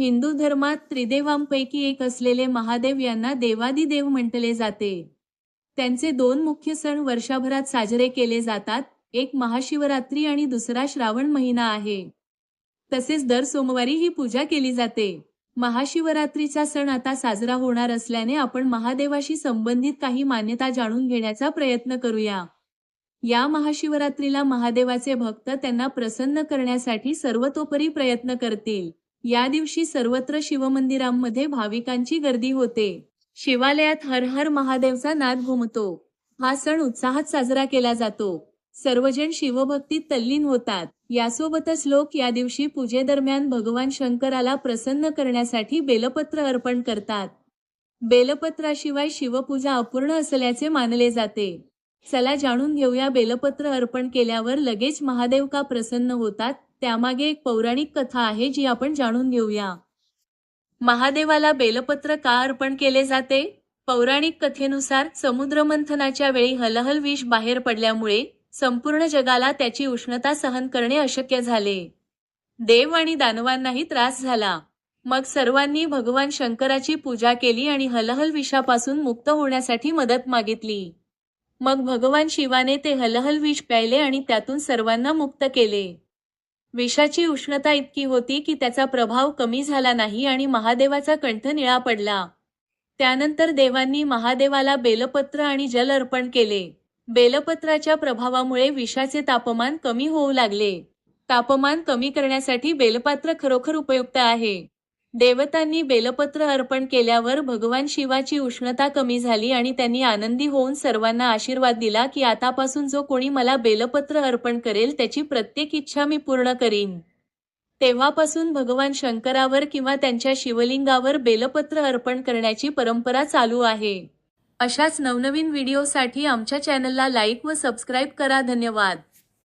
हिंदू धर्मात त्रिदेवांपैकी एक असलेले महादेव यांना देवादिदेव म्हटले जाते. त्यांचे दोन मुख्य सण वर्षभरात साजरे केले जातात. एक महाशिवरात्री आणि दुसरा श्रावण महिना आहे. तसेच दर सोमवारी ही पूजा केली जाते. महाशिवरात्रीचा सण आता साजरा होणार असल्याने आपण महादेवाशी संबंधित काही मान्यता जाणून घेण्याचा प्रयत्न करूया. या महाशिवरात्रीला महादेवाचे भक्त त्यांना प्रसन्न करण्यासाठी सर्वतोपरी प्रयत्न करतील. या दिवशी सर्वत्र शिवमंदिरांमध्ये भाविकांची गर्दी होते. शिवालयात हर हर महादेवचा नाद घुमतो. हा सण उत्साहात साजरा केला जातो. सर्वजण शिवभक्तीत तल्लीन होतात. यासोबतच लोक या दिवशी पूजेदरम्यान भगवान शंकराला प्रसन्न करण्यासाठी बेलपत्र अर्पण करतात. बेलपत्राशिवाय शिवपूजा अपूर्ण असल्याचे मानले जाते. चला जाणून घेऊया बेलपत्र अर्पण केल्यावर लगेच महादेव का प्रसन्न होतात? त्यामागे एक पौराणिक कथा आहे जी आपण जाणून घेऊया. महादेवाला बेलपत्र का अर्पण केले जाते? पौराणिक कथेनुसार समुद्रमंथनाच्या वेळी हलहल विष बाहेर पडल्यामुळे संपूर्ण जगाला त्याची उष्णता सहन करणे अशक्य झाले. देव आणि दानवांनाही त्रास झाला. मग सर्वांनी भगवान शंकराची पूजा केली आणि हलहल विषापासून मुक्त होण्यासाठी मदत मागितली. मग भगवान शिवाने ते हलहल विष प्यायले आणि त्यातून सर्वांना मुक्त केले. विषाची उष्णता इतकी होती की त्याचा प्रभाव कमी झाला नाही आणि महादेवाचा कंठ निळा पडला. त्यानंतर देवांनी महादेवाला बेलपत्र आणि जल अर्पण केले. बेलपत्राच्या प्रभावामुळे विषाचे तापमान कमी होऊ लागले. तापमान कमी करण्यासाठी बेलपात्र खरोखर उपयुक्त आहे. देवतांनी बेलपत्र अर्पण केल्यावर भगवान शिवाची उष्णता कमी झाली आणि त्यांनी आनंदी होऊन सर्वांना आशीर्वाद दिला की आतापासून जो कोणी मला बेलपत्र अर्पण करेल त्याची प्रत्येक इच्छा मी पूर्ण करीन. तेव्हापासून भगवान शंकरावर किंवा त्यांच्या शिवलिंगावर बेलपत्र अर्पण करण्याची परंपरा चालू आहे. अशाच नवनवीन व्हिडिओसाठी आमच्या चॅनलला लाईक व सबस्क्राईब करा. धन्यवाद.